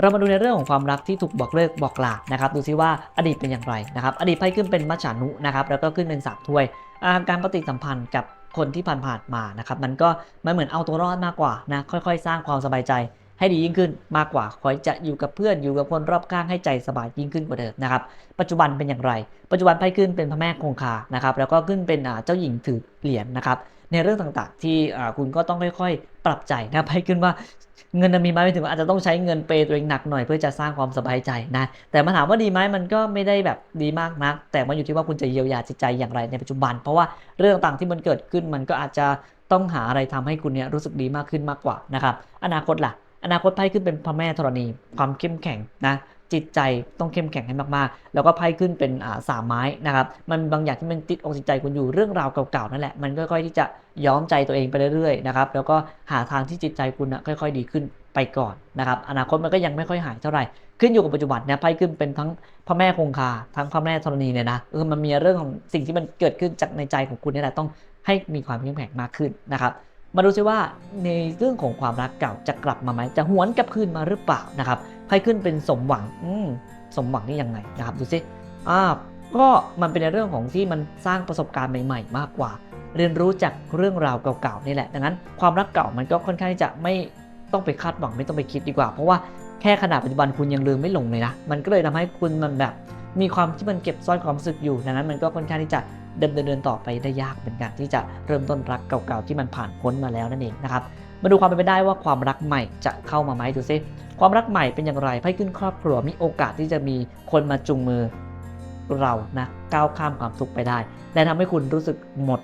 เรามาดูในเรื่องของความรักที่ถูกบอกเลิกบอกลานะครับดูซิว่าอดีตเป็นอย่างไรนะครับอดีตไพ่ขึ้นเป็นมัจฉานุนะครับแล้วก็ขึ้นเป็นสามถ้วยาการปฏิสัมพันธ์กับคนที่ผ่านๆมานะครับมันก็มันเหมือนเอาตัวรอดมากกว่านะค่อยๆ สร้างความสบายใจ ให้ดียิ่งขึ้นมากกว่าคอยจะอยู่กับเพื่อนอยู่กับคนรอบข้างให้ใจสบายยิ่งขึ้นกว่าเดิมนะครับ ปัจจุบันเป็นอย่างไร ปัจจุบันไพ่ขึ้นเป็นพระแม่คงคานะครับแล้วก็ขึ้นเป็นเจ้าหญิงถือเหรียญนะครับในเรื่องต่างๆ ที่คุณก็ต้องค่อยๆ ปรับใจนะไพ่ขึ้นว่าเงินน่ะมีไหมหมายถึงอาจจะต้องใช้เงินเปย์ตัวเองหนักหน่อยเพื่อจะสร้างความสบายใจนะแต่มาถามว่าดีไหมมันก็ไม่ได้แบบดีมากนักแต่มันอยู่ที่ว่าคุณจะเยียวยาจิตใจอย่างไรในปัจจุบัน เพราะว่าเรื่องต่างๆที่มันเกิดขึ้นมันก็อาจจะต้องหาอะไรทำให้คุณเนี่ยรู้สึกดีมากขึ้นมากกว่านะครับอนาคตล่ะ อนาคตไพ่ขึ้นเป็นพระแม่ธรณีความเข้มแข็งนะจิตใจต้องเข้มแข็งให้มากๆ แล้วก็ไพ่ขึ้นเป็นสามไม้นะครับมันบางอย่างที่มันติดอกติดใจคุณอยู่เรื่องราวเก่าๆนั่นแหละมันค่อยๆที่จะย้อมใจตัวเองไปเรื่อยๆนะครับแล้วก็หาทางที่จิตใจคุณนะค่อย ๆ ดีขึ้นไปก่อนนะครับอนาคตมันก็ยังไม่ค่อยหายเท่าไหร่ ขึ้นอยู่กับปัจจุบันเนี่ยไพ่ขึ้นเป็นทั้งพระแม่คงคาทั้งพระแม่ธรณีเนี่ยนะเออมันมีเรื่องของสิ่งที่มันเกิดขึ้นจากในใจของคุณนี่แหละต้องให้มีความเข้มแข็งมากขึ้นนะครับ มาดูซิว่าในเรื่องของความรักเก่าจะกลับมาไหมจะหวนกลับคืนมาหรือเปล่านะครับไพ่ขึ้นเป็นสมหวังอืมสมหวังนี่ยังไงนะครับดูซิอ่าก็มันเป็นในเรื่องของที่มันสร้างประสบการณ์ใหม่ ๆ มากกว่า เรียนรู้จากเรื่องราวเก่าๆนี่แหละดังนั้นความรักเก่ามันก็ค่อนข้างที่จะไม่ต้องไปคาดหวังไม่ต้องไปคิดดีกว่า เพราะว่าแค่ขนาดปัจจุบันคุณยังลืมไม่ลงเลยนะมันก็เลยทำให้คุณมันแบบ มีความที่มันเก็บซ่อนความรู้สึกอยู่ดังนั้นมันก็ค่อนข้างที่จะเดินเดินเดินต่อไปได้ยากเหมือนกันที่จะเริ่มต้นรักเก่าๆที่มันผ่านพ้นมาแล้วนั่นเองนะครับมาดูความเป็นไปได้ว่าความรักใหม่จะเข้ามาไหมดูซิความรักใหม่เป็นอย่างไรไพ่ขึ้นครอบครัวมีโอกาสที่จะมีคนมาจูงมือเรานะก้าวข้ามความทุกข์ไปได้ และทำให้คุณรู้สึกหมด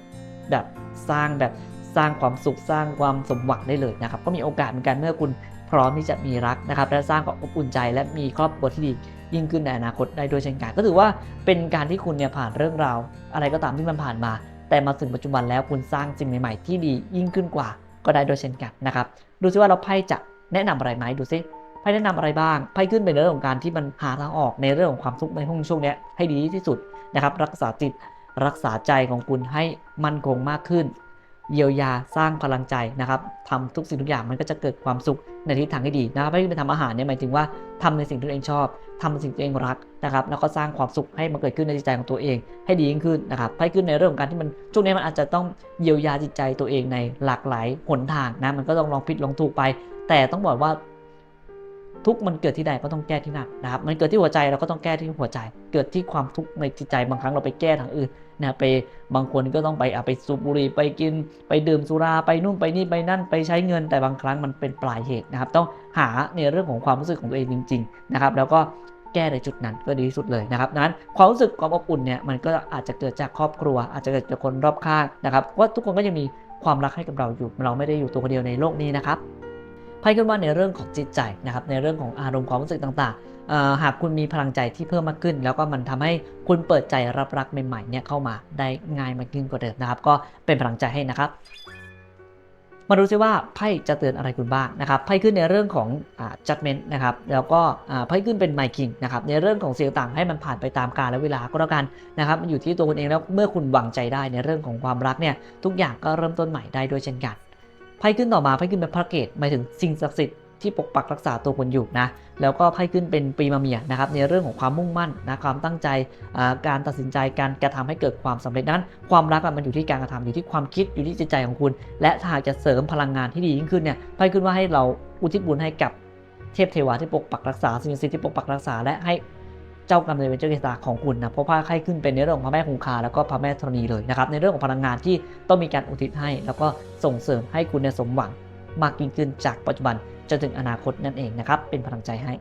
แบบสร้างแบบสร้างความสุขสร้างความสมหวังได้เลยนะครับก็มีโอกาสเหมือนกันเมื่อคุณพร้อมที่จะมีรักนะครับ และสร้างความอบอุ่นใจและมีครอบครัวที่ดี ยิ่งขึ้นในอนาคตได้ด้วยเช่นกันก็ถือว่าเป็นการที่คุณเนี่ยผ่านเรื่องราว อะไรก็ตามที่มันผ่านมา แต่มาถึงปัจจุบันแล้วคุณสร้างสิ่งใหม่ๆที่ดียิ่งขึ้นกว่าก็ได้ด้วยเช่นกันนะครับดูซิว่าเราไพ่จะแนะนำอะไรไหมดูซิไพ่แนะนำอะไรบ้างไพ่ขึ้นเป็นเรื่องของการที่มันหาทางออกในเรื่องของความทุกข์ในห้องช่วงนี้ให้ดีที่สุดนะครับรักษาจิตรักษาใจของคุณให้มั่นคงมากขึ้น เยียวยาสร้างพลังใจนะครับทำทุกสิ่งทุกอย่างมันก็จะเกิดความสุขในทิศทางที่ดีนะครับไม่ไปทำอาหารเนี่ยหมายถึงว่าทำในสิ่งที่ตัวเองชอบทำในสิ่งที่ตัวเองรักนะครับแล้วก็สร้างความสุขให้มันเกิดขึ้นในจิตใจของตัวเอง ให้ดียิ่งขึ้นนะครับให้ขึ้นในเรื่องของการที่มันช่วงนี้มันอาจจะต้องเยียวยาจิตใจตัวเองในหลากหลายหนทางนะมันก็ต้องลองผิดลองถูกไป แต่ต้องบอกว่า ทุกมันเกิดที่ใดก็ต้องแก้ที่นั่นนะครับ มันเกิดที่หัวใจเราก็ต้องแก้ที่หัวใจ เกิดที่ความทุกข์ในจิตใจบางครั้งเราไปแก้ทางอื่นนะไปบางคนก็ต้องไปอะไปสูบบุหรี่ไปกิน ไปดื่มสุราไปนู่นไปนี่ไปนั่นไปใช้เงินแต่บางครั้งมันเป็นปลายเหตุนะครับ ต้องหาในเรื่องของความรู้สึกของตัวเองจริง ๆ นะครับ แล้วก็แก้ในจุดนั้นก็ดีที่สุดเลยนะครับนั้นความรู้สึกความอบอุ่นเนี่ยมันก็อาจจะเกิดจากครอบครัว อาจจะเกิดจากคนรอบข้างนะครับว่าทุกคนก็ยังมีความรักให้กับเราอยู่เราไม่ได้อยู่ตัวคนเดียวในโลกนี้นะครับ ไพ่ขึ้นว่าในเรื่องของจิตใจนะครับในเรื่องของอารมณ์ความรู้สึกต่างๆ หากคุณมีพลังใจที่เพิ่มมากขึ้น แล้วก็มันทำให้คุณเปิดใจรับรักใหม่ๆเนี่ยเข้ามาได้ง่ายมากยิ่งกว่าเดิมนะครับ ก็เป็นพลังใจให้นะครับ มาดูซิว่าไพ่จะเตือนอะไรคุณบ้างนะครับไพ่ขึ้นในเรื่องของอ่า judgment นะครับแล้วก็ไพ่ขึ้นเป็น my king นะครับในเรื่องของเสิ่งต่างให้มันผ่านไปตามกาลและเวลาก็แล้วกันนะครับมันอยู่ที่ตัวคุณเองแล้วเมื่อคุณวางใจได้ในเรื่องของความรักเนี่ยทุกอย่างก็เริ่มต้นใหม่ได้ด้วยเช่นกัน ไพ่ขึ้นต่อมาไพ่ขึ้นเป็นพระเกตหมายถึงสิ่งศักดิ์สิทธิ์ที่ปกปักรักษาตัวคุณอยู่นะ แล้วก็ไพ่ขึ้นเป็นปีมาเมียนะครับในเรื่องของความมุ่งมั่นนะความตั้งใจการตัดสินใจการกระทำให้เกิดความสำเร็จนั้น ความรักอะมันอยู่ที่การกระทำอยู่ที่ความคิดอยู่ที่จิตใจของคุณ และถ้าจะเสริมพลังงานที่ดียิ่งขึ้นเนี่ยไพ่ขึ้นว่าให้เราอุทิศบุญให้กับเทพเทวาที่ปกปักรักษาสิ่งศักดิ์สิทธิ์ที่ปกปักรักษาและให้ เจ้ากรรมนายเวรเจ้าชะตาของคุณนะเพราะว่าไข้ขึ้นเป็นในเรื่องของพระแม่คงคาแล้วก็พระแม่ธรณีเลยนะครับในเรื่องของพลังงานที่ต้องมีการอุทิศให้ แล้วก็ส่งเสริมให้คุณเนี่ยสมหวังมากยิ่งขึ้นจากปัจจุบันจนถึงอนาคตนั่นเองนะครับเป็นพลังใจให้